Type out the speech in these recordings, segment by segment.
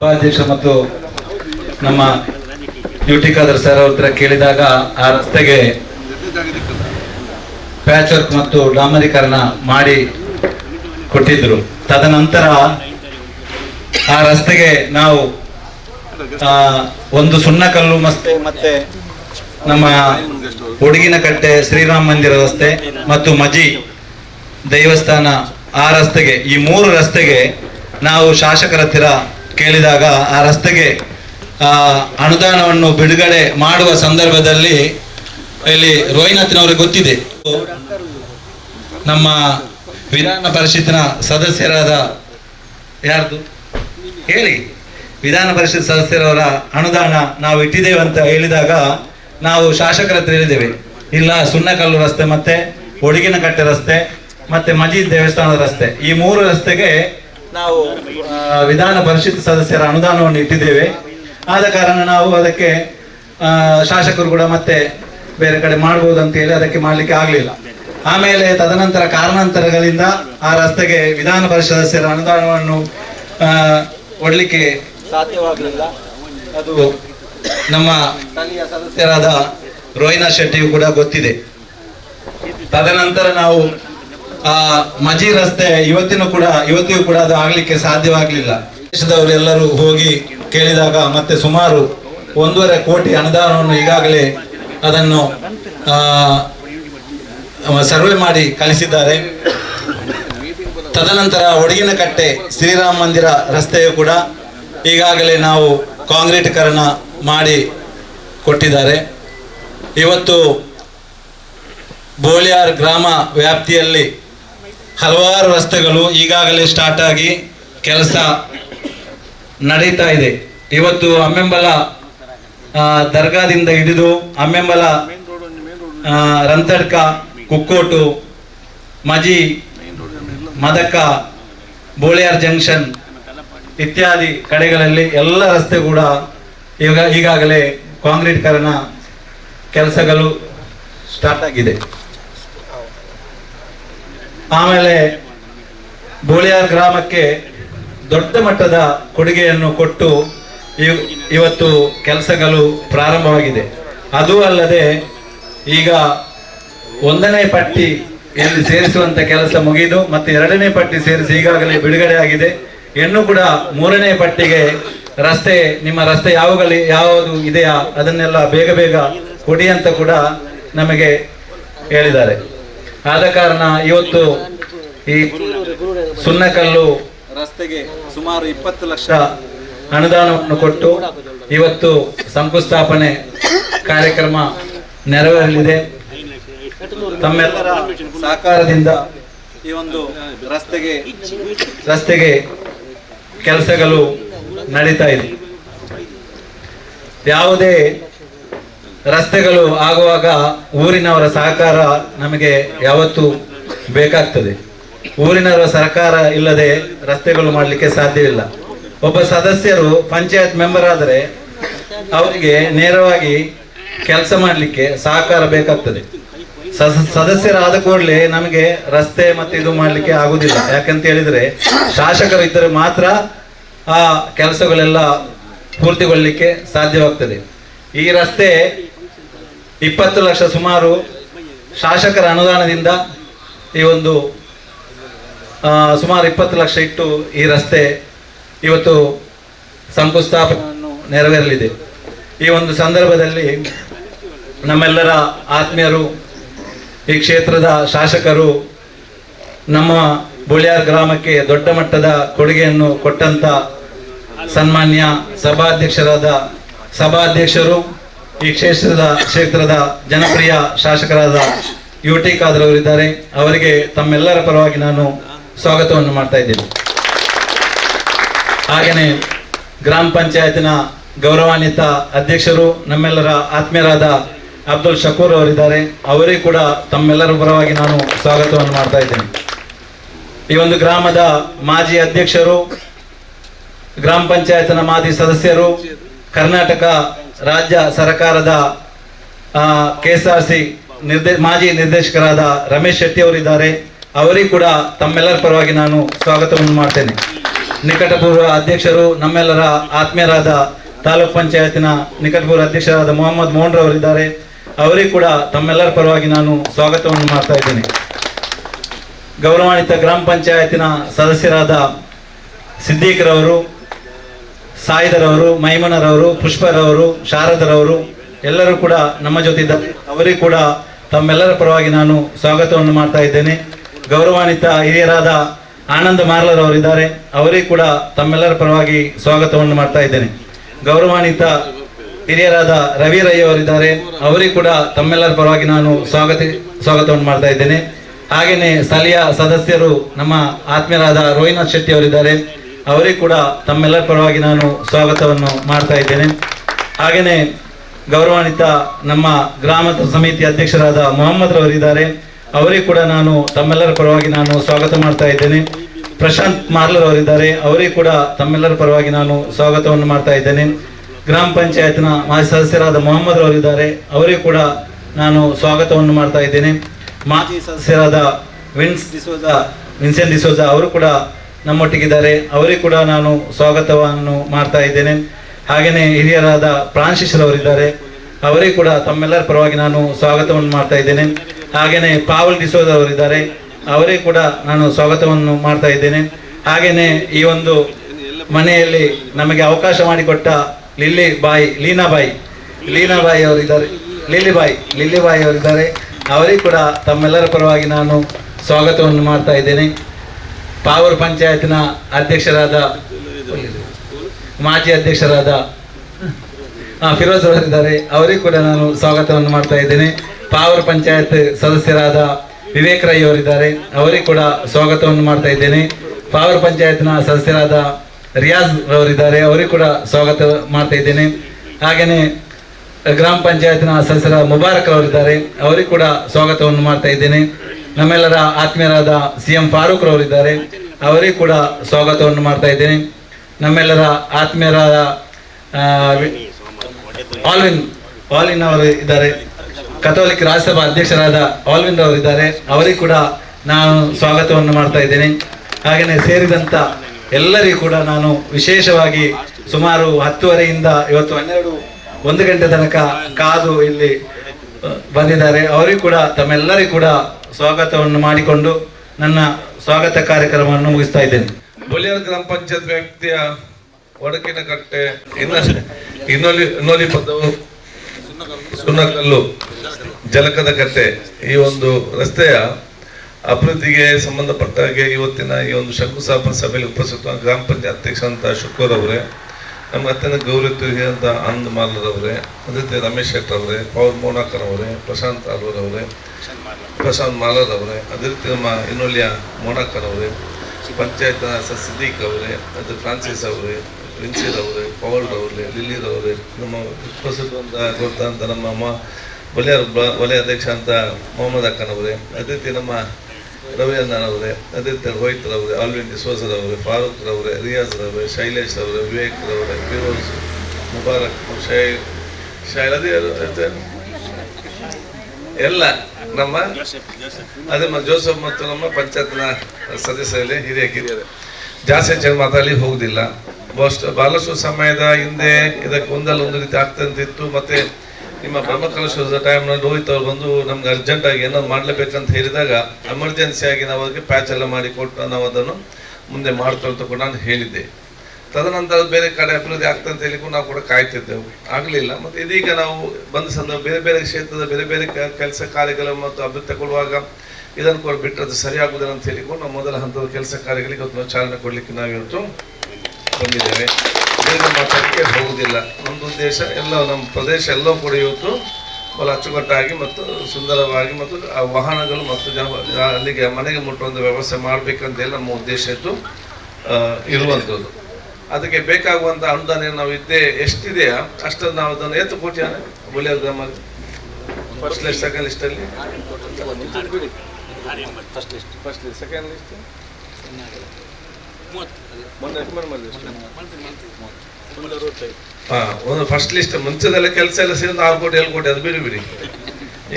ಉಪಾಧ್ಯಕ್ಷ ಮತ್ತು ನಮ್ಮ ಡ್ಯೂಟಿ ಖಾದರ್ ಸರ್ ಅವ್ರ ಕೇಳಿದಾಗ ಆ ರಸ್ತೆಗೆ ಪ್ಯಾಚ್ ವರ್ಕ್ ಮತ್ತು ಡಾಮರೀಕರಣ ಮಾಡಿ ಕೊಟ್ಟಿದ್ರು. ತದನಂತರ ಆ ರಸ್ತೆಗೆ ನಾವು ಒಂದು ಸುಣ್ಣಕಲ್ಲು ಮಸ್ತೆ ಮತ್ತೆ ನಮ್ಮ ಹುಡುಗಿನ ಕಟ್ಟೆ ಶ್ರೀರಾಮ ಮಂದಿರ ರಸ್ತೆ ಮತ್ತು ಮಜಿ ದೇವಸ್ಥಾನ ಆ ರಸ್ತೆಗೆ, ಈ ಮೂರು ರಸ್ತೆಗೆ ನಾವು ಶಾಸಕರ ಹತ್ತಿರ ಕೇಳಿದಾಗ ಆ ರಸ್ತೆಗೆ ಅನುದಾನವನ್ನು ಬಿಡುಗಡೆ ಮಾಡುವ ಸಂದರ್ಭದಲ್ಲಿ ಇಲ್ಲಿ ರೋಹಿನಾಥ್ನವ್ರಿಗೆ ಗೊತ್ತಿದೆ. ನಮ್ಮ ವಿಧಾನ ಪರಿಷತ್ತಿನ ಸದಸ್ಯರಾದ ಯಾರ್ದು? ಹೇಳಿ. ವಿಧಾನ ಪರಿಷತ್ ಸದಸ್ಯರವರ ಅನುದಾನ ನಾವು ಇಟ್ಟಿದ್ದೇವೆ ಅಂತ ಹೇಳಿದಾಗ ನಾವು ಶಾಸಕರ ಹತ್ರ ಹೇಳಿದ್ದೇವೆ. ಇಲ್ಲ, ಸುಣ್ಣಕಲ್ಲು ರಸ್ತೆ ಮತ್ತೆ, ಒಡಗಿನಕಟ್ಟೆ ರಸ್ತೆ ಮತ್ತೆ ಮಜೀದ್ ದೇವಸ್ಥಾನದ ರಸ್ತೆ. ಈ ಮೂರು ರಸ್ತೆಗೆ ನಾವು ವಿಧಾನ ಪರಿಷತ್ ಸದಸ್ಯರ ಅನುದಾನವನ್ನು ಇಟ್ಟಿದ್ದೇವೆ. ಆದ ಕಾರಣ ನಾವು ಅದಕ್ಕೆ ಶಾಸಕರು ಕೂಡ ಮತ್ತೆ ಬೇರೆ ಕಡೆ ಮಾಡ್ಬೋದು ಅಂತ ಹೇಳಿ ಅದಕ್ಕೆ ಮಾಡಲಿಕ್ಕೆ ಆಗಲಿಲ್ಲ. ಆಮೇಲೆ ತದನಂತರ ಕಾರಣಾಂತರಗಳಿಂದ ಆ ರಸ್ತೆಗೆ ವಿಧಾನ ಪರಿಷತ್ ಸದಸ್ಯರ ಅನುದಾನವನ್ನು ಕೊಡ್ಲಿಕ್ಕೆ ಸಾಧ್ಯವಾಗಲಿಲ್ಲ. ಅದು ನಮ್ಮ ಸ್ಥಳೀಯ ಸದಸ್ಯರಾದ ರೋಹಿನಾ ಶೆಟ್ಟಿಯು ಕೂಡ ಗೊತ್ತಿದೆ. ತದನಂತರ ನಾವು ಆ, ಮಜಿ ರಸ್ತೆ ಇವತ್ತಿನೂ ಕೂಡ, ಇವತ್ತಿಗೂ ಕೂಡ ಅದು ಆಗ್ಲಿಕ್ಕೆ ಸಾಧ್ಯವಾಗಲಿಲ್ಲ. ದೇಶದವರೆಲ್ಲರೂ ಹೋಗಿ ಕೇಳಿದಾಗ ಮತ್ತೆ ಸುಮಾರು ಒಂದೂವರೆ ಕೋಟಿ ಅನುದಾನವನ್ನು ಈಗಾಗಲೇ ಅದನ್ನು ಸರ್ವೆ ಮಾಡಿ ಕಳಿಸಿದ್ದಾರೆ. ತದನಂತರ ಒಡಗಿನ ಕಟ್ಟೆ ಶ್ರೀರಾಮ ಮಂದಿರ ರಸ್ತೆಯು ಕೂಡ ಈಗಾಗಲೇ ನಾವು ಕಾಂಕ್ರೀಟೀಕರಣ ಮಾಡಿ ಕೊಟ್ಟಿದ್ದಾರೆ. ಇವತ್ತು ಬೋಳಿಯಾರ್ ಗ್ರಾಮ ವ್ಯಾಪ್ತಿಯಲ್ಲಿ ಹಲವಾರು ರಸ್ತೆಗಳು ಈಗಾಗಲೇ ಸ್ಟಾರ್ಟ್ ಆಗಿ ಕೆಲಸ ನಡೀತಾ ಇದೆ. ಇವತ್ತು ಅಮ್ಮೆಂಬಲ ದರ್ಗಾದಿಂದ ಹಿಡಿದು ಅಮ್ಮೆಂಬಲ ರಂತಡ್ಕ, ಕುಕ್ಕೋಟು, ಮಜಿ ಮದಕ, ಬೋಳಿಯಾರ್ ಜಂಕ್ಷನ್ ಇತ್ಯಾದಿ ಕಡೆಗಳಲ್ಲಿ ಎಲ್ಲ ರಸ್ತೆ ಕೂಡ ಈಗ ಈಗಾಗಲೇ ಕಾಂಕ್ರೀಟ್ಕರಣ ಕೆಲಸಗಳು ಸ್ಟಾರ್ಟ್ ಆಗಿದೆ. ಆಮೇಲೆ ಬೋಳಿಯಾರ್ ಗ್ರಾಮಕ್ಕೆ ದೊಡ್ಡ ಮಟ್ಟದ ಕೊಡುಗೆಯನ್ನು ಕೊಟ್ಟು ಇವ್- ಇವತ್ತು ಕೆಲಸಗಳು ಪ್ರಾರಂಭವಾಗಿದೆ. ಅದು ಅಲ್ಲದೆ ಈಗ ಒಂದನೇ ಪಟ್ಟಿ ಎಲ್ಲಿ ಸೇರಿಸುವಂತ ಕೆಲಸ ಮುಗಿದು ಮತ್ತೆ ಎರಡನೇ ಪಟ್ಟಿ ಸೇರಿಸಿ ಈಗಾಗಲೇ ಬಿಡುಗಡೆ ಆಗಿದೆ ಇನ್ನು ಕೂಡ ಮೂರನೇ ಪಟ್ಟಿಗೆ ರಸ್ತೆ, ನಿಮ್ಮ ರಸ್ತೆ ಯಾವಾಗಲಿ ಯಾವುದು ಇದೆಯಾ ಅದನ್ನೆಲ್ಲ ಬೇಗ ಬೇಗ ಕೊಡಿ ಅಂತ ಕೂಡ ನಮಗೆ ಹೇಳಿದ್ದಾರೆ. ಆದ ಕಾರಣ ಇವತ್ತು ಈ ಸುಣ್ಣಕಲ್ಲು ರಸ್ತೆಗೆ ಸುಮಾರು ಇಪ್ಪತ್ತು ಲಕ್ಷ ಅನುದಾನವನ್ನು ಕೊಟ್ಟು ಇವತ್ತು ಶಂಕುಸ್ಥಾಪನೆ ಕಾರ್ಯಕ್ರಮ ನೆರವೇರಲಿದೆ. ತಮ್ಮೆಲ್ಲರ ಸಹಕಾರದಿಂದ ಈ ಒಂದು ರಸ್ತೆಗೆ ರಸ್ತೆಗೆ ಕೆಲಸಗಳು ನಡೀತಾ ಇದೆ. ಯಾವುದೇ ರಸ್ತೆಗಳು ಆಗುವಾಗ ಊರಿನವರ ಸಹಕಾರ ನಮಗೆ ಯಾವತ್ತೂ ಬೇಕಾಗ್ತದೆ. ಊರಿನವರ ಸಹಕಾರ ಇಲ್ಲದೆ ರಸ್ತೆಗಳು ಮಾಡಲಿಕ್ಕೆ ಸಾಧ್ಯವಿಲ್ಲ. ಒಬ್ಬ ಸದಸ್ಯರು ಪಂಚಾಯತ್ ಮೆಂಬರ್ ಆದರೆ ಅವರಿಗೆ ನೇರವಾಗಿ ಕೆಲಸ ಮಾಡಲಿಕ್ಕೆ ಸಹಕಾರ ಬೇಕಾಗ್ತದೆ. ಸದ- ಸದಸ್ಯರಾದ ಕೂಡಲೇ ನಮಗೆ ರಸ್ತೆ ಮತ್ತೆ ಇದು ಮಾಡಲಿಕ್ಕೆ ಆಗುದಿಲ್ಲ. ಯಾಕಂತ ಹೇಳಿದ್ರೆ ಶಾಸಕರು ಇದ್ದರೆ ಮಾತ್ರ ಆ ಕೆಲಸಗಳೆಲ್ಲ ಪೂರ್ತಿಗೊಳ್ಳಲಿಕ್ಕೆ ಸಾಧ್ಯವಾಗ್ತದೆ. ಈ ರಸ್ತೆ ಇಪ್ಪತ್ತು ಲಕ್ಷ ಸುಮಾರು ಶಾಸಕರ ಅನುದಾನದಿಂದ ಈ ಒಂದು ಸುಮಾರು ಇಪ್ಪತ್ತು ಲಕ್ಷ ಇಟ್ಟು ಈ ರಸ್ತೆ ಇವತ್ತು ಶಂಕುಸ್ಥಾಪನೆಯನ್ನು ನೆರವೇರಲಿದೆ. ಈ ಒಂದು ಸಂದರ್ಭದಲ್ಲಿ ನಮ್ಮೆಲ್ಲರ ಆತ್ಮೀಯರು, ಈ ಕ್ಷೇತ್ರದ ಶಾಸಕರು, ನಮ್ಮ ಬುಳಿಯಾರ್ ಗ್ರಾಮಕ್ಕೆ ದೊಡ್ಡ ಮಟ್ಟದ ಕೊಡುಗೆಯನ್ನು ಕೊಟ್ಟಂತ ಸನ್ಮಾನ್ಯ ಸಭಾಧ್ಯಕ್ಷರಾದ ಸಭಾಧ್ಯಕ್ಷರು ಈ ಕ್ಷೇತ್ರದ ಕ್ಷೇತ್ರದ ಜನಪ್ರಿಯ ಶಾಸಕರಾದ ಯು ಟಿ ಖಾದರ್ ಅವರಿದ್ದಾರೆ. ಅವರಿಗೆ ತಮ್ಮೆಲ್ಲರ ಪರವಾಗಿ ನಾನು ಸ್ವಾಗತವನ್ನು ಮಾಡ್ತಾ ಇದ್ದೇನೆ. ಹಾಗೆಯೇ ಗ್ರಾಮ ಪಂಚಾಯತಿನ ಗೌರವಾನ್ವಿತ ಅಧ್ಯಕ್ಷರು, ನಮ್ಮೆಲ್ಲರ ಆತ್ಮೀಯರಾದ ಅಬ್ದುಲ್ ಶಕೂರ್ ಅವರಿದ್ದಾರೆ. ಅವರೇ ಕೂಡ ತಮ್ಮೆಲ್ಲರ ಪರವಾಗಿ ನಾನು ಸ್ವಾಗತವನ್ನು ಮಾಡ್ತಾ ಇದ್ದೇನೆ. ಈ ಒಂದು ಗ್ರಾಮದ ಮಾಜಿ ಅಧ್ಯಕ್ಷರು, ಗ್ರಾಮ ಪಂಚಾಯತ್ನ ಮಾಜಿ ಸದಸ್ಯರು, ಕರ್ನಾಟಕ ರಾಜ್ಯ ಸರ್ಕಾರದ ಕೆ ಎಸ್ ಆರ್ ಸಿ ನಿರ್ದೇ, ಮಾಜಿ ನಿರ್ದೇಶಕರಾದ ರಮೇಶ್ ಶೆಟ್ಟಿ ಅವರಿದ್ದಾರೆ. ಅವರಿಗೂ ಕೂಡ ತಮ್ಮೆಲ್ಲರ ಪರವಾಗಿ ನಾನು ಸ್ವಾಗತವನ್ನು ಮಾಡ್ತೇನೆ. ನಿಕಟಪೂರ್ವ ಅಧ್ಯಕ್ಷರು, ನಮ್ಮೆಲ್ಲರ ಆತ್ಮೀಯರಾದ ತಾಲೂಕ್ ಪಂಚಾಯತಿನ ನಿಕಟಪೂರ್ವ ಅಧ್ಯಕ್ಷರಾದ ಮೊಹಮ್ಮದ್ ಮೋಹನ್ ರವರಿದ್ದಾರೆ. ಅವರಿಗೂ ಕೂಡ ತಮ್ಮೆಲ್ಲರ ಪರವಾಗಿ ನಾನು ಸ್ವಾಗತವನ್ನು ಮಾಡ್ತಾ ಇದ್ದೇನೆ. ಗೌರವಾನ್ವಿತ ಗ್ರಾಮ ಪಂಚಾಯತಿನ ಸದಸ್ಯರಾದ ಸಿದ್ದೀಕ್ರವರು ಸಾಯಿದರವರು, ಮೈಮನರವರು, ಪುಷ್ಪರವರು, ಶಾರದರವರು ಎಲ್ಲರೂ ಕೂಡ ನಮ್ಮ ಜೊತೆ ಇದ್ದಾರೆ ಅವರಿಗೂ ಕೂಡ ತಮ್ಮೆಲ್ಲರ ಪರವಾಗಿ ನಾನು ಸ್ವಾಗತವನ್ನು ಮಾಡ್ತಾ ಇದ್ದೇನೆ. ಗೌರವಾನ್ವಿತ ಹಿರಿಯರಾದ ಆನಂದ ಮಾರ್ಲರವರಿದ್ದಾರೆ. ಅವರಿಗೂ ಕೂಡ ತಮ್ಮೆಲ್ಲರ ಪರವಾಗಿ ಸ್ವಾಗತವನ್ನು ಮಾಡ್ತಾ ಇದ್ದೇನೆ. ಗೌರವಾನ್ವಿತ ಹಿರಿಯರಾದ ರವಿ ರೈ ಅವರಿದ್ದಾರೆ ಅವರಿಗೂ ಕೂಡ ತಮ್ಮೆಲ್ಲರ ಪರವಾಗಿ ನಾನು ಸ್ವಾಗತ, ಸ್ವಾಗತವನ್ನು ಮಾಡ್ತಾ ಇದ್ದೇನೆ. ಹಾಗೆಯೇ ಸ್ಥಳೀಯ ಸದಸ್ಯರು ನಮ್ಮ ಆತ್ಮೀಯರಾದ ರೋಹಿನಾಥ್ ಶೆಟ್ಟಿ ಅವರಿದ್ದಾರೆ ಅವರಿಗೂ ಕೂಡ ತಮ್ಮೆಲ್ಲರ ಪರವಾಗಿ ನಾನು ಸ್ವಾಗತವನ್ನು ಮಾಡ್ತಾ ಇದ್ದೇನೆ. ಹಾಗೆಯೇ ಗೌರವಾನ್ವಿತ ನಮ್ಮ ಗ್ರಾಮದ ಸಮಿತಿ ಅಧ್ಯಕ್ಷರಾದ ಮೊಹಮ್ಮದ್ ರವರಿದ್ದಾರೆ. ಅವರೇ ಕೂಡ ನಾನು ತಮ್ಮೆಲ್ಲರ ಪರವಾಗಿ ನಾನು ಸ್ವಾಗತ ಮಾಡ್ತಾ ಇದ್ದೇನೆ. ಪ್ರಶಾಂತ್ ಮಾರ್ಲರ್ ಅವರಿದ್ದಾರೆ. ಅವರೇ ಕೂಡ ತಮ್ಮೆಲ್ಲರ ಪರವಾಗಿ ನಾನು ಸ್ವಾಗತವನ್ನು ಮಾಡ್ತಾ ಇದ್ದೇನೆ. ಗ್ರಾಮ ಪಂಚಾಯತ್ನ ಮಾಜಿ ಸದಸ್ಯರಾದ ಮೊಹಮ್ಮದ್ ಅವರಿದ್ದಾರೆ ಅವರೇ ಕೂಡ ನಾನು ಸ್ವಾಗತವನ್ನು ಮಾಡ್ತಾ ಇದ್ದೇನೆ. ಮಾಜಿ ಸದಸ್ಯರಾದ ವಿನ್ಸ್ ಡಿಸೋಜಾ, ವಿನ್ಸೆಂಟ್ ಡಿಸೋಜಾ ಅವರು ಕೂಡ ನಮ್ಮೊಟ್ಟಿಗಿದ್ದಾರೆ. ಅವರಿಗೂ ಕೂಡ ನಾನು ಸ್ವಾಗತವನ್ನು ಮಾಡ್ತಾ ಇದ್ದೇನೆ. ಹಾಗೆಯೇ ಹಿರಿಯರಾದ ಫ್ರಾನ್ಸಿಸ್ ಅವರಿದ್ದಾರೆ ಅವರಿಗೂ ಕೂಡ ತಮ್ಮೆಲ್ಲರ ಪರವಾಗಿ ನಾನು ಸ್ವಾಗತವನ್ನು ಮಾಡ್ತಾ ಇದ್ದೇನೆ. ಹಾಗೆಯೇ ಪಾವಲ್ ಡಿಸೋದವರಿದ್ದಾರೆ ಅವರಿಗೂ ಕೂಡ ನಾನು ಸ್ವಾಗತವನ್ನು ಮಾಡ್ತಾ ಇದ್ದೇನೆ. ಹಾಗೆಯೇ ಈ ಒಂದು ಮನೆಯಲ್ಲಿ ನಮಗೆ ಅವಕಾಶ ಮಾಡಿಕೊಟ್ಟ ಲಿಲ್ಲಿ ಬಾಯಿ, ಲೀನಾ ಲೀನಾಬಾಯಿ ಲೀನಾ ಬಾಯಿ ಅವರಿದ್ದಾರೆ. ಲಿಲ್ಲಿ ಬಾಯಿ ಲಿಲ್ಲಿ ಬಾಯಿ ಅವರಿದ್ದಾರೆ. ಅವರಿಗೂ ಕೂಡ ತಮ್ಮೆಲ್ಲರ ಪರವಾಗಿ ನಾನು ಸ್ವಾಗತವನ್ನು ಮಾಡ್ತಾ ಇದ್ದೇನೆ. ಪಾವರ್ ಪಂಚಾಯತ್ನ ಅಧ್ಯಕ್ಷರಾದ ಮಾಜಿ ಅಧ್ಯಕ್ಷರಾದ ಫಿರೋಜ್ ಅವರಿದ್ದಾರೆ ಅವರಿಗೂ ಕೂಡ ನಾನು ಸ್ವಾಗತವನ್ನು ಮಾಡ್ತಾ ಇದ್ದೇನೆ. ಪಾವರ್ ಪಂಚಾಯತ್ ಸದಸ್ಯರಾದ ವಿವೇಕ್ ರೈ ಅವರಿದ್ದಾರೆ. ಅವರಿಗೂ ಕೂಡ ಸ್ವಾಗತವನ್ನು ಮಾಡ್ತಾ ಇದ್ದೇನೆ. ಪಾವರ್ ಪಂಚಾಯತ್ನ ಸದಸ್ಯರಾದ ರಿಯಾಜ್ ಅವರಿದ್ದಾರೆ. ಅವರಿಗೂ ಕೂಡ ಸ್ವಾಗತ ಮಾಡ್ತಾ ಇದ್ದೇನೆ. ಹಾಗೆಯೇ ಗ್ರಾಮ ಪಂಚಾಯತ್ನ ಸದಸ್ಯರ ಮುಬಾರಕ್ ಅವರಿದ್ದಾರೆ. ಅವರಿಗೂ ಕೂಡ ಸ್ವಾಗತವನ್ನು ಮಾಡ್ತಾ ಇದ್ದೇನೆ. ನಮ್ಮೆಲ್ಲರ ಆತ್ಮೀಯರಾದ ಸಿ ಎಂ ಫಾರೂಕ್ ರವರಿದ್ದಾರೆ. ಅವರಿಗೂ ಕೂಡ ಸ್ವಾಗತವನ್ನು ಮಾಡ್ತಾ ಇದ್ದೇನೆ. ನಮ್ಮೆಲ್ಲರ ಆತ್ಮೀಯರಾದ ಆಲ್ವಿನ್ ಆಲ್ವಿನ್ ಅವರು ಇದ್ದಾರೆ. ಕಥೋಲಿಕ್ ರಾಜ್ಯಸಭಾ ಅಧ್ಯಕ್ಷರಾದ ಆಲ್ವಿನ್ ರವರಿದ್ದಾರೆ ಅವರಿಗೂ ಕೂಡ ನಾನು ಸ್ವಾಗತವನ್ನು ಮಾಡ್ತಾ ಇದ್ದೇನೆ. ಹಾಗೆಯೇ ಸೇರಿದಂತ ಎಲ್ಲರಿಗೂ ಕೂಡ ನಾನು ವಿಶೇಷವಾಗಿ ಸುಮಾರು ಹತ್ತುವರೆಯಿಂದ ಇವತ್ತು ಹನ್ನೆರಡು, ಒಂದು ಗಂಟೆ ತನಕ ಕಾದು ಇಲ್ಲಿ ಬಂದಿದ್ದಾರೆ. ಅವರಿಗೂ ಕೂಡ, ತಮ್ಮೆಲ್ಲರಿಗೂ ಕೂಡ ಸ್ವಾಗತವನ್ನು ಮಾಡಿಕೊಂಡು ನನ್ನ ಸ್ವಾಗತ ಕಾರ್ಯಕ್ರಮವನ್ನು ಮುಗಿಸ್ತಾ ಇದ್ದೇನೆ. ಬೊಲಿಯಾರ್ ಗ್ರಾಮ ಪಂಚಾಯತ್ ವ್ಯಾಪ್ತಿಯ ಒಡಕಿನ ಕಟ್ಟೆ ಇನ್ನ ಇನ್ನೊಲಿ ಇನ್ನೊಲಿ ಪದವು ಜಲಕದ ಕಟ್ಟೆ, ಈ ಒಂದು ರಸ್ತೆಯ ಅಭಿವೃದ್ಧಿಗೆ ಸಂಬಂಧಪಟ್ಟ ಹಾಗೆ ಇವತ್ತಿನ ಈ ಒಂದು ಶಂಕುಸ್ಥಾಪನಾ ಸಭೆಯಲ್ಲಿ ಉಪಸ್ಥಿತ ಗ್ರಾಮ ಪಂಚಾಯತ್ ಅಧ್ಯಕ್ಷ ಅಂತ ಅವರೇ ನಮ್ಮ ಅತ್ಯಂತ ಗೌರವಿತ ಆನಂದ್ ಮಾಲರ್ ಅವರೇ ಅದೇ ರಮೇಶ್ ಶೆಟ್ಟರ್ ಅವರೇ, ಪವನ್ ಮೋನಾಕರ್ ಅವರೇ, ಪ್ರಶಾಂತ್ ಅಲ್ವರ್ ಅವರೇ, ಪ್ರಶಾಂತ್ ಮಾಲರ್ ಅವರೇ ಅದೇ ರೀತಿ ನಮ್ಮ ಇನ್ನೊಲಿಯ ಮೋನಾಕರ್ ಅವರೇ, ಪಂಚಾಯತ್ ಸಿದ್ದೀಕ್ ಅವರೇ ಅದು ಫ್ರಾನ್ಸಿಸ್ ಅವರೇ ಪ್ರಿನ್ಸಿರ್ ಅವರೇ ಪವಲ್ ಅವರೇ, ಲಿಲ್ಲಿರ್ ಅವರೇ, ನಮ್ಮ ಪ್ರಸಿದ್ಧ ಗೊತ್ತಂತ ನಮ್ಮ ಅಮ್ಮ ವಲಯ ವಲಯ ಅಧ್ಯಕ್ಷ ಅಂತ ಮೊಹಮ್ಮದ್ ಅಕ್ಕನವರೇ ಅದೇ ರೀತಿ ನಮ್ಮ ರವಿ ಅಣ್ಣನ್ ಅವರೇ ಅದೇ ರೋಹಿತ್ ರವರೇ ಆಲ್ವಿನ್ ಡಿಸೋಜರ್ ಅವರೇ ಫಾರೂಕ್ ರವ್ರೆ ರಿಯಾಜ್ ರವ್ರೆ ಶೈಲೇಶ್ ಅವರೇ ವಿವೇಕ್ ರವರೇ ಫಿರೋಜ್ ಮುಬಾರಕ್, ಶೈ ಅದೇ ಎಲ್ಲ ನಮ್ಮ ಅದೇ ನಮ್ಮ ಜೋಸಫ್ ಮತ್ತು ನಮ್ಮ ಪಂಚಾಯತ್ನ ಸದಸ್ಯರಲ್ಲಿ ಹಿರಿಯ ಕಿರಿಯರು. ಜಾಸ್ತಿ ಹೆಚ್ಚು ಮಾತಾಡಲಿ ಹೋಗುದಿಲ್ಲ. ಬಹಳಷ್ಟು ಸಮಯದ ಹಿಂದೆ ಇದಕ್ಕೆ ಒಂದಲ್ಲ ಒಂದು ರೀತಿ ಆಗ್ತಂತಿತ್ತು ಮತ್ತೆ ನಿಮ್ಮ ಬ್ರಹ್ಮಕಲಶದ ಟೈಮ್ನಲ್ಲಿ ರೋಹಿತ್ ಬಂದು ನಮ್ಗೆ ಅರ್ಜೆಂಟಾಗಿ ಏನೋ ಮಾಡ್ಲೇಬೇಕಂತ ಹೇಳಿದಾಗ ಎಮರ್ಜೆನ್ಸಿಯಾಗಿ ನಾವು ಅದಕ್ಕೆ ಪ್ಯಾಚ್ ಎಲ್ಲ ಮಾಡಿ ಕೊಟ್ಟು ನಾವು ಅದನ್ನು ಮುಂದೆ ಮಾಡ್ಕೊಳ್ತಾ ಕೂಡ ನಾನು ಹೇಳಿದ್ದೆ. ತದನಂತರ ಬೇರೆ ಕಡೆ ಅಭಿವೃದ್ಧಿ ಆಗ್ತಂತ ಕೂಡ ನಾವು ಕೂಡ ಕಾಯ್ತಿದ್ದೆವು. ಆಗಲಿಲ್ಲ, ಮತ್ತೆ ಇದೀಗ ನಾವು ಬಂದ ಸಂದರ್ಭ ಬೇರೆ ಬೇರೆ ಕ್ಷೇತ್ರದ ಬೇರೆ ಬೇರೆ ಕೆಲಸ ಕಾರ್ಯಗಳು ಮತ್ತು ಅಭಿವೃದ್ಧಿ ಕೊಡುವಾಗ ಇದನ್ನು ಕೂಡ ಬಿಟ್ಟರೆ ಅದು ಸರಿಯಾಗುವುದಿಲ್ಲ ಅಂತ ಹೇಳಿಕೊಂಡು ನಾವು ಮೊದಲ ಹಂತದ ಕೆಲಸ ಕಾರ್ಯಗಳಿಗೆ ಚಾಲನೆ ಕೊಡಲಿಕ್ಕೆ ನಾವು ಬಂದಿದ್ದೇವೆ. ಬೇರೆ ಮಾತಾಡಕ್ಕೆ ಹೋಗುವುದಿಲ್ಲ. ನಮ್ಮದು ಉದ್ದೇಶ ಎಲ್ಲ ನಮ್ಮ ಪ್ರದೇಶ ಎಲ್ಲ ಕೂಡ ಇವತ್ತು ಬಹಳ ಅಚ್ಚುಕಟ್ಟಾಗಿ ಮತ್ತು ಸುಂದರವಾಗಿ ಮತ್ತು ಆ ವಾಹನಗಳು ಮತ್ತು ಜನ ಅಲ್ಲಿಗೆ ಮನೆಗೆ ಮುಟ್ಟುವಂಥ ವ್ಯವಸ್ಥೆ ಮಾಡಬೇಕಂತೇಳಿ ನಮ್ಮ ಉದ್ದೇಶ ಇತ್ತು ಇರುವಂಥದ್ದು. ಅದಕ್ಕೆ ಬೇಕಾಗುವಂಥ ಅನುದಾನ ಏನು ನಾವು ಇದ್ದೇ ಎಷ್ಟಿದೆಯಾ? ಅಷ್ಟನ್ನು ನಾವು ಅದನ್ನು ಎತ್ತು ಕೋಟಿ ಬುಲಿಯ ಗ್ರಾಮ first list second ಲಿಸ್ಟಲ್ಲಿ first list first list second list ಒಂದು ಫಸ್ಟ್ ಲಿಸ್ಟ್ ಮುಂಚೆದೆಲ್ಲ ಕೆಲಸ ಎಲ್ಲ ಸೇರಿ ಒಂದು ಆರು ಕೋಟಿ ಏಳು ಕೋಟಿ ಅದು ಬಿಡಿ ಬಿಡಿ.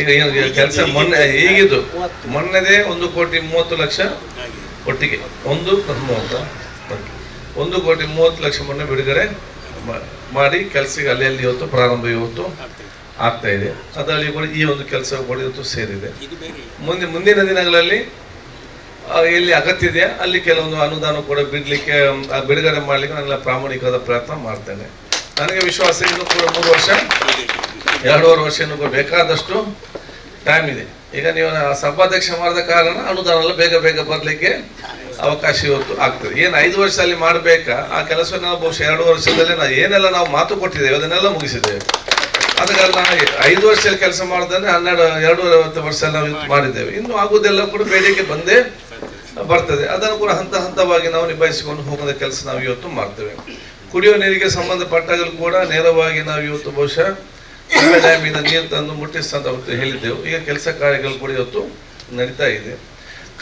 ಈಗ ಏನು ಕೆಲಸ ಮೊನ್ನೆ ಈಗಿದ್ದು ಮೊನ್ನೆದೇ ಒಂದು ಕೋಟಿ ಮೂವತ್ತು ಲಕ್ಷ ಒಟ್ಟಿಗೆ. ಒಂದು ಮೂವತ್ತು? ಒಂದು ಕೋಟಿ ಮೂವತ್ತು ಲಕ್ಷ ಮೊನ್ನೆ ಬಿಡುಗಡೆ ಮಾಡಿ ಕೆಲಸಕ್ಕೆ ಅಲ್ಲಿ ಅಲ್ಲಿ ಇವತ್ತು ಪ್ರಾರಂಭ ಇವತ್ತು ಆಗ್ತಾ ಇದೆ. ಅದರಲ್ಲಿ ಕೂಡ ಈ ಒಂದು ಕೆಲಸ ಕೂಡ ಇವತ್ತು ಸೇರಿದೆ. ಮುಂದೆ ಮುಂದಿನ ದಿನಗಳಲ್ಲಿ ಎಲ್ಲಿ ಅಗತ್ಯ ಇದೆ. ಅಲ್ಲಿ ಕೆಲವೊಂದು ಅನುದಾನ ಕೂಡ ಬಿಡ್ಲಿಕ್ಕೆ ಬಿಡುಗಡೆ ಮಾಡ್ಲಿಕ್ಕೆ ನಾನು ಪ್ರಾಮಾಣಿಕವಾದ ಪ್ರಯತ್ನ ಮಾಡ್ತೇನೆ. ನನಗೆ ವಿಶ್ವಾಸ ಇನ್ನು ಕೂಡ ಮೂರು ವರ್ಷ, ಎರಡೂವರೆ ವರ್ಷ ಇನ್ನು ಕೂಡ ಬೇಕಾದಷ್ಟು ಟೈಮ್ ಇದೆ. ಈಗ ನೀವು ಸಭಾಧ್ಯಕ್ಷ ಮಾಡಿದ ಕಾರಣ ಅನುದಾನ ಎಲ್ಲ ಬೇಗ ಬೇಗ ಬರಲಿಕ್ಕೆ ಅವಕಾಶ ಇವತ್ತು ಆಗ್ತದೆ. ಏನು ಐದು ವರ್ಷದಲ್ಲಿ ಮಾಡಬೇಕಾ? ಆ ಕೆಲಸವನ್ನು ನಾವು ಬಹುಶಃ ಎರಡು ವರ್ಷದಲ್ಲಿ ನಾವು ಏನೆಲ್ಲ ನಾವು ಮಾತು ಕೊಟ್ಟಿದ್ದೇವೆ, ಅದನ್ನೆಲ್ಲ ಮುಗಿಸಿದ್ದೇವೆ. ಅದಕ್ಕಾಗಿ ನಾನು ಐದು ವರ್ಷದಲ್ಲಿ ಕೆಲಸ ಮಾಡಿದ್ರೆ ಹನ್ನೆರಡು, ಎರಡೂವರೆ ವರ್ಷ ನಾವು ಮಾಡಿದ್ದೇವೆ. ಇನ್ನು ಆಗುವುದೆಲ್ಲ ಕೂಡ ಬೇಡಿಕೆ ಬಂದೇ ಬರ್ತದೆ. ಅದನ್ನು ಕೂಡ ಹಂತ ಹಂತವಾಗಿ ನಾವು ನಿಭಾಯಿಸಿಕೊಂಡು ಹೋಗದ ಕೆಲಸ ನಾವು ಇವತ್ತು ಮಾಡ್ತೇವೆ. ಕುಡಿಯುವ ನೀರಿಗೆ ಸಂಬಂಧಪಟ್ಟಾಗಲೂ ಕೂಡ ನೇರವಾಗಿ ನಾವು ಇವತ್ತು ಬಹುಶಃ ಡ್ಯಾಮಿನ ನೀರು ತಂದು ಮುಟ್ಟಿಸ್ತಂತ ಅವತ್ತು ಹೇಳಿದ್ದೆವು. ಈಗ ಕೆಲಸ ಕಾರ್ಯಗಳು ಕೂಡ ಇವತ್ತು ನಡೀತಾ ಇದೆ.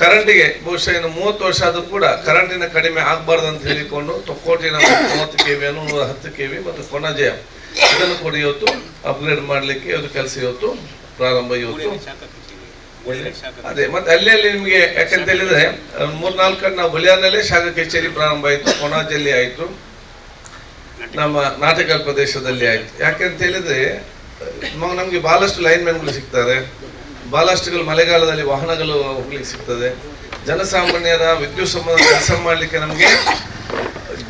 ಕರೆಂಟಿಗೆ ಬಹುಶಃ ಇನ್ನು ಮೂವತ್ತು ವರ್ಷ ಆದರೂ ಕೂಡ ಕರೆಂಟಿನ ಕಡಿಮೆ ಆಗಬಾರ್ದು ಅಂತ ಹೇಳಿಕೊಂಡು ತೊಕ್ಕೋಟಿನ ಮೂವತ್ತು ಕೆ ವಿಯನ್ನು ನೂರ ಹತ್ತು ಕೆ ವಿ ಮತ್ತು ಕೊಣಜಯ ಇದನ್ನು ಕೂಡ ಇವತ್ತು ಅಪ್ಗ್ರೇಡ್ ಮಾಡಲಿಕ್ಕೆ ಇವತ್ತು ಕೆಲಸ ಇವತ್ತು ಪ್ರಾರಂಭ ಇವತ್ತು. ಅದೇ ಮತ್ತೆ ಅಲ್ಲಿ ಅಲ್ಲಿ ನಿಮಗೆ ಯಾಕಂತ ಹೇಳಿದ್ರೆ ಮೂರ್ನಾಲ್ಕು ಕಡೆ ನಾವು ಬಲಿಯಾರ್ನಲ್ಲೇ ಶಾಖ ಕಚೇರಿ ಪ್ರಾರಂಭ ಆಯಿತು ಕೊಣಾಜಲ್ಲಿ ಆಯಿತು. ನಮ್ಮ ನಾಟಕ ಪ್ರದೇಶದಲ್ಲಿ ಆಯ್ತು. ಯಾಕೆಂತ ಹೇಳಿದ್ರೆ ನಮ್ಗೆ ಬಹಳಷ್ಟು ಲೈನ್ ಮ್ಯಾನ್ಗಳು ಸಿಗ್ತಾರೆ. ಬಹಳಷ್ಟುಗಳು ಮಳೆಗಾಲದಲ್ಲಿ ವಾಹನಗಳು ಹೋಗ್ಲಿಕ್ಕೆ ಸಿಗ್ತದೆ. ಜನಸಾಮಾನ್ಯರ ವಿದ್ಯುತ್ ಸಂಬಂಧ ಕೆಲಸ ಮಾಡಲಿಕ್ಕೆ ನಮಗೆ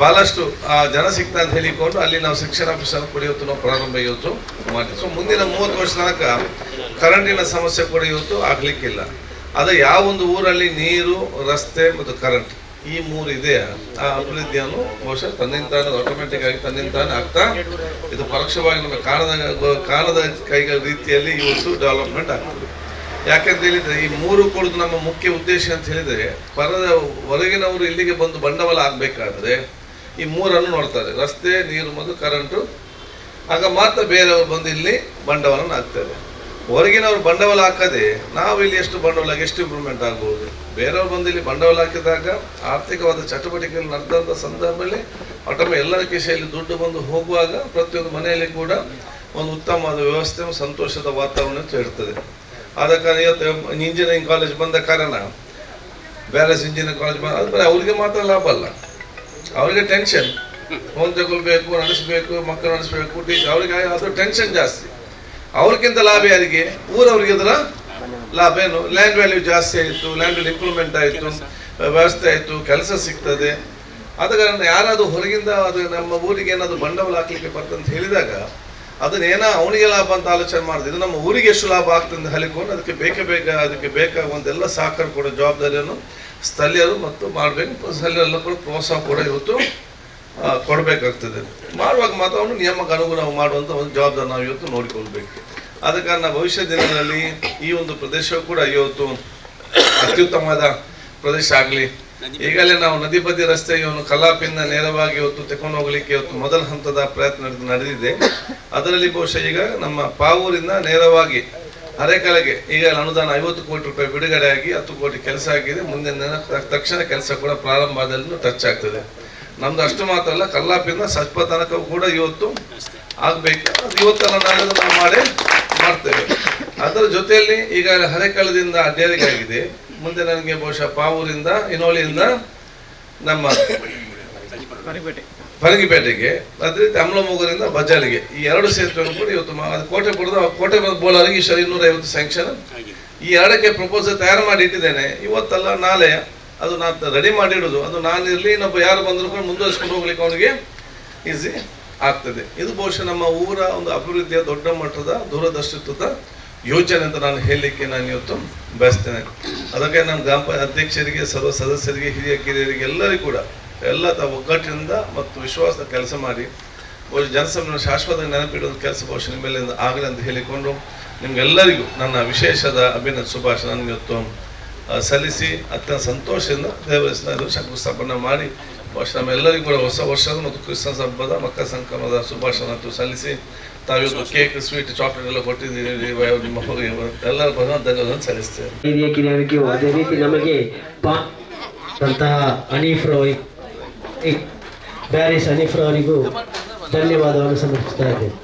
ಬಹಳಷ್ಟು ಆ ಜನ ಸಿಗ್ತಾ ಅಂತ ಹೇಳಿಕೊಂಡು ಅಲ್ಲಿ ನಾವು ಶಿಕ್ಷಣ ಆಫೀಸರ್ ಕೂಡ ಇವತ್ತು ನಾವು ಪ್ರಾರಂಭ ಇವತ್ತು ಮಾಡಿ ಸೊ ಮುಂದಿನ ಮೂವತ್ತು ವರ್ಷ ತನಕ ಕರೆಂಟಿನ ಸಮಸ್ಯೆ ಕೂಡ ಇವತ್ತು ಆಗಲಿಕ್ಕಿಲ್ಲ. ಯಾವ ಒಂದು ಊರಲ್ಲಿ ನೀರು, ರಸ್ತೆ ಮತ್ತು ಕರೆಂಟ್ ಈ ಮೂರು ಇದೆ ಆ ಅಭಿವೃದ್ಧಿಯನ್ನು ಬಹುಶಃ ತನ್ನಿಂತಾನೆ ಆಟೋಮೆಟಿಕ್ ಆಗಿ ತನ್ನಿಂತಾನೆ ಆಗ್ತಾ ಇದು ಪರೋಕ್ಷವಾಗಿ ನಮಗೆ ಕಾಣದ ಕಾಣದ ಕೈಗಳ ರೀತಿಯಲ್ಲಿ ಇವತ್ತು ಡೆವಲಪ್ಮೆಂಟ್ ಆಗ್ತದೆ. ಯಾಕಂತ ಹೇಳಿದ್ರೆ ಈ ಮೂರು ಕೊಡೋದು ನಮ್ಮ ಮುಖ್ಯ ಉದ್ದೇಶ ಅಂತ ಹೇಳಿದರೆ ಪರದ ಹೊರಗಿನವರು ಇಲ್ಲಿಗೆ ಬಂದು ಬಂಡವಾಳ ಆಗಬೇಕಾದ್ರೆ ಈ ಮೂರನ್ನು ನೋಡ್ತಾರೆ. ರಸ್ತೆ, ನೀರು ಮತ್ತು ಕರೆಂಟು. ಆಗ ಮಾತ್ರ ಬೇರೆಯವರು ಬಂದು ಇಲ್ಲಿ ಬಂಡವಾಳ ಹಾಕ್ತಾರೆ. ಹೊರಗಿನವರು ಬಂಡವಾಳ ಹಾಕದೆ ನಾವು ಇಲ್ಲಿ ಎಷ್ಟು ಬಂಡವಾಳ ಎಷ್ಟು ಇಂಪ್ರೂವ್ಮೆಂಟ್ ಆಗ್ಬೋದು? ಬೇರೆಯವ್ರು ಬಂದು ಇಲ್ಲಿ ಬಂಡವಾಳ ಹಾಕಿದಾಗ ಆರ್ಥಿಕವಾದ ಚಟುವಟಿಕೆಗಳು ನಡೆದಂಥ ಸಂದರ್ಭದಲ್ಲಿ ಆಟೋಮ ಎಲ್ಲರ ಕಿಸೆಯಲ್ಲಿ ದುಡ್ಡು ಬಂದು ಹೋಗುವಾಗ ಪ್ರತಿಯೊಂದು ಮನೆಯಲ್ಲಿ ಕೂಡ ಒಂದು ಉತ್ತಮವಾದ ವ್ಯವಸ್ಥೆ ಸಂತೋಷದ ವಾತಾವರಣ ಇರ್ತದೆ ಆದ ಕಾರಣ ಇವತ್ತು ಇಂಜಿನಿಯರಿಂಗ್ ಕಾಲೇಜ್ ಬಂದ ಕಾರಣ ಬೇರೆ ಇಂಜಿನಿಯರಿಂಗ್ ಕಾಲೇಜ್ ಬಂದ ಆದರೆ ಅವ್ರಿಗೆ ಮಾತ್ರ ಲಾಭ ಅಲ್ಲ. ಅವರಿಗೆ ಟೆನ್ಷನ್ ಫೋನ್ ತಗೊಳ್ಬೇಕು, ನಡೆಸಬೇಕು, ಮಕ್ಕಳು ನಡೆಸಬೇಕು ಟೀಚರ್ ಅವರಿಗೆ ಅದು ಟೆನ್ಷನ್ ಜಾಸ್ತಿ. ಅವ್ರಿಗಿಂತ ಲಾಭ ಯಾರಿಗೆ? ಊರವ್ರಿಗೆ ಅದರ ಲಾಭ ಏನು? ಲ್ಯಾಂಡ್ ವ್ಯಾಲ್ಯೂ ಜಾಸ್ತಿ ಆಯಿತು ಲ್ಯಾಂಡ್ ವ್ಯಾಲ್ಯೂ ಇಂಪ್ರೂವ್ಮೆಂಟ್ ಆಯಿತು, ವ್ಯವಸ್ಥೆ ಆಯಿತು, ಕೆಲಸ ಸಿಗ್ತದೆ. ಆದ ಕಾರಣ ಯಾರಾದರೂ ಹೊರಗಿಂದ ಅದು ನಮ್ಮ ಊರಿಗೆ ಏನಾದರೂ ಬಂಡವಾಳ ಹಾಕ್ಲಿಕ್ಕೆ ಬರ್ತಂತ ಹೇಳಿದಾಗ ಅದನ್ನೇನೋ ಅವನಿಗೆ ಲಾಭ ಅಂತ ಆಲೋಚನೆ ಮಾಡಿದೆ. ನಮ್ಮ ಊರಿಗೆ ಎಷ್ಟು ಲಾಭ ಆಗ್ತದೆ ಅಂತ ಹೇಳಿಕೊಂಡು ಅದಕ್ಕೆ ಬೇಕೇ ಬೇಗ, ಅದಕ್ಕೆ ಬೇಕಾಗುವಂತೆಲ್ಲ ಸಹಕಾರ ಕೊಡೋ ಜವಾಬ್ದಾರಿಯನ್ನು ಸ್ಥಳೀಯರು ಮತ್ತು ಮಾಡಬೇಕು ಸ್ಥಳೀಯರೆಲ್ಲ ಕೂಡ ಪ್ರೋತ್ಸಾಹ ಕೂಡ ಇವತ್ತು ಕೊಡಬೇಕಾಗ್ತದೆ. ಮಾಡುವಾಗ ಮಾತ್ರ ಅವನು ನಿಯಮಕ್ಕೆ ಅನುಗುಣವಾಗಿ ಮಾಡುವಂಥ ಒಂದು ಜವಾಬ್ದಾರಿ ನಾವು ಇವತ್ತು ನೋಡಿಕೊಳ್ಬೇಕು. ಆದ ಕಾರಣ ಭವಿಷ್ಯ ದಿನಗಳಲ್ಲಿ ಈ ಒಂದು ಪ್ರದೇಶ ಕೂಡ ಇವತ್ತು ಅತ್ಯುತ್ತಮವಾದ ಪ್ರದೇಶ ಆಗಲಿ. ಈಗಲೇ ನಾವು ನದಿ ಬದಿ ರಸ್ತೆ ಇವನು ಕಲಾಪಿಂದ ನೇರವಾಗಿ ಇವತ್ತು ತೆಕೊಂಡು ಹೋಗಲಿಕ್ಕೆ ಇವತ್ತು ಮೊದಲ ಹಂತದ ಪ್ರಯತ್ನ ನಡೆದು- ನಡೆದಿದೆ. ಅದರಲ್ಲಿ ಬಹುಶಃ ಈಗ ನಮ್ಮ ಪಾವೂರಿಂದ ನೇರವಾಗಿ ಅರೆಕಲೆಗೆ ಈಗ ಅನುದಾನ ಐವತ್ತು ಕೋಟಿ ರೂಪಾಯಿ ಬಿಡುಗಡೆ ಆಗಿ ಹತ್ತು ಕೋಟಿ ಕೆಲಸ ಆಗಿದೆ. ಮುಂದಿನ ದಿನ ತಕ್ಷಣ ಕೆಲಸ ಕೂಡ ಪ್ರಾರಂಭ ಆದಲ್ಲಿ ಟಚ್ ಆಗ್ತದೆ. ನಮ್ದು ಅಷ್ಟು ಮಾತ್ರ ಅಲ್ಲ ಕಲ್ಲಾಪಿಂದ ಸಜ್ಪ ತನಕ ಕೂಡ ಇವತ್ತು ಆಗ್ಬೇಕು. ಅದು ಇವತ್ತೆಲ್ಲ ನಾಳೆ ನಾವು ಮಾಡಿ ಮಾಡ್ತೇವೆ. ಅದರ ಜೊತೆಯಲ್ಲಿ ಈಗ ಹರೆಕಳದಿಂದ ಅಡ್ಡೇರಿಗೆ ಆಗಿದೆ. ಮುಂದೆ ನನಗೆ ಬಹುಶಃ ಪಾವೂರಿಂದ ಇನೋಳಿಯಿಂದ ನಮ್ಮ ಫರಂಗಿಪೇಟೆಗೆ ಅದೇ ರೀತಿ ಅಮ್ಲಮೂಗರಿಂದ ಬಜಾರಿಗೆ. ಈ ಎರಡು ಸೇತುವೆಗಳು ಕೂಡ ಇವತ್ತು ಅದು ಕೋಟೆ ಕೊಡೋದು ಕೋಟೆ ಬೋಲಾರಿಗೆ ಈ ಇನ್ನೂರ ಐವತ್ತು ಸ್ಯಾಂಕ್ಷನ್ ಈ ಎರಡಕ್ಕೆ ಪ್ರಪೋಸಲ್ ತಯಾರು ಮಾಡಿ ಇಟ್ಟಿದ್ದೇನೆ. ಇವತ್ತಲ್ಲ ನಾಳೆ ಅದು ನಾನು ರೆಡಿ ಮಾಡಿ ಇಡೋದು ಅದು ನಾನು ಇರಲಿ, ಇನ್ನೊಬ್ಬ ಯಾರು ಬಂದರೂ ಕೂಡ ಮುಂದುವರಿಸ್ಕೊಂಡು ಹೋಗ್ಲಿಕ್ಕೆ ಅವನಿಗೆ ಈಸಿ ಆಗ್ತದೆ. ಇದು ಬಹುಶಃ ನಮ್ಮ ಊರ ಒಂದು ಅಭಿವೃದ್ಧಿಯ ದೊಡ್ಡ ಮಟ್ಟದ ದೂರದರ್ಶಿತ್ವದ ಯೋಜನೆ ಅಂತ ನಾನು ಹೇಳಲಿಕ್ಕೆ ನಾನು ಇವತ್ತು ಬಯಸ್ತೇನೆ. ಅದಕ್ಕೆ ನಾನು ಗ್ರಾಮ ಅಧ್ಯಕ್ಷರಿಗೆ, ಸರ್ವ ಸದಸ್ಯರಿಗೆ, ಹಿರಿಯ ಕಿರಿಯರಿಗೆ, ಎಲ್ಲರಿಗೂ ಕೂಡ ಎಲ್ಲ ತಾವು ಒಗ್ಗಟ್ಟಿನಿಂದ ಮತ್ತು ವಿಶ್ವಾಸದ ಕೆಲಸ ಮಾಡಿ. ಬಹುಶಃ ಶಾಶ್ವತ ನೆನಪಿಡುವ ಕೆಲಸ ಬಹುಶಃ ನಿಮ್ಮೆಲ್ಲಿಂದ ಆಗಲಿ ಅಂತ ಹೇಳಿಕೊಂಡು ನಿಮ್ಗೆಲ್ಲರಿಗೂ ನನ್ನ ವಿಶೇಷದ ಅಭಿನಂದ ಶುಭಾಶಯ. ನನಗೆ ಇವತ್ತು ಸಲ್ಲಿಸಿ ಅತ್ಯಂತ ಸಂತೋಷದಿಂದ ದೇವರ ಶಂಕುಸ್ಥಾಪನೆ ಮಾಡಿ, ವರ್ಷ ನಮ್ಮೆಲ್ಲರಿಗೂ ಕೂಡ ಹೊಸ ವರ್ಷದ ಮತ್ತು ಕ್ರಿಸ್ಮಸ್ ಹಬ್ಬದ ಮಕರ ಸಂಕ್ರಮದ ಶುಭಾಶಯ ಸಲ್ಲಿಸಿ, ತಾವಿವತ್ತು ಕೇಕ್, ಸ್ವೀಟ್ ಚಾಕ್ಲೇಟ್ ಎಲ್ಲ ಕೊಟ್ಟಿದ್ದೀರಿ ನಿಮ್ಮ ಮಗುವಿಗೆ ಎಲ್ಲರ ಭಗವಂತ ಧನ್ಯವಾದ ಸಲ್ಲಿಸ್ತೇವೆ ನಮಗೆ ಬ್ಯಾರಿಸ್ ಹನೀಫ್ರವರಿಗೂ ಧನ್ಯವಾದವನ್ನು ಸಮರ್ಪಿಸ್ತಾ ಇದ್ದೇನೆ.